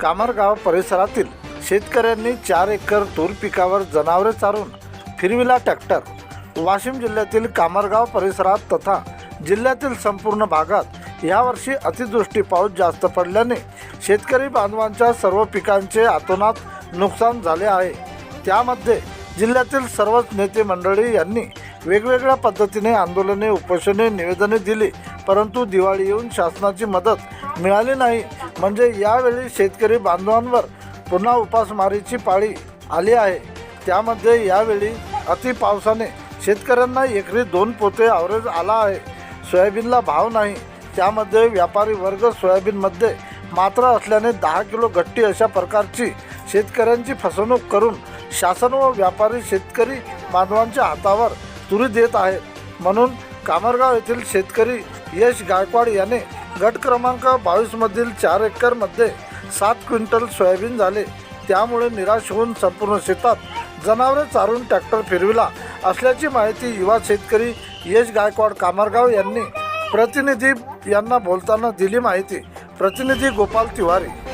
कामरगाव परिसरातील शेतकऱ्यांनी चार एकर तूर पिकावर जनावरे चारून फिरविला ट्रॅक्टर. वाशिम जिल्ह्यातील कामरगाव परिसरात तथा जिल्ह्यातील संपूर्ण भागात यावर्षी अतिवृष्टी पाऊस जास्त पडल्याने शेतकरी बांधवांच्या सर्व पिकांचे आतोनात नुकसान झाले आहे. त्यामध्ये जिल्ह्यातील सर्वच नेते मंडळी यांनी वेगवेगळ्या पद्धतीने आंदोलने उपोषणे निवेदने दिली. परंतु दिवाळी येऊन शासनाची मदत मिळाली नाही. म्हणजे यावेळी शेतकरी बांधवांवर पुन्हा उपासमारीची पाळी आली आहे. त्यामध्ये यावेळी अति पावसाने शेतकऱ्यांना एकरी दोन पोते आवरेज आला आहे. सोयाबीनला भाव नाही. त्यामध्ये व्यापारी वर्ग सोयाबीनमध्ये मात्र असल्याने दहा किलो गट्टी अशा प्रकारची शेतकऱ्यांची फसवणूक करून शासन व व्यापारी शेतकरी बांधवांच्या हातावर तुरी देत आहेत. म्हणून कामरगाव येथील शेतकरी यश गायकवाड याने गट क्रमांक बावीसमधील चार एकरमध्ये सात क्विंटल सोयाबीन झाले. त्यामुळे निराश होऊन संपूर्ण शेतात जनावरे चारून ट्रॅक्टर फिरविला असल्याची माहिती युवा शेतकरी यश गायकवाड कामरगाव यांनी प्रतिनिधी यांना बोलताना दिली माहिती. प्रतिनिधी गोपाल तिवारी.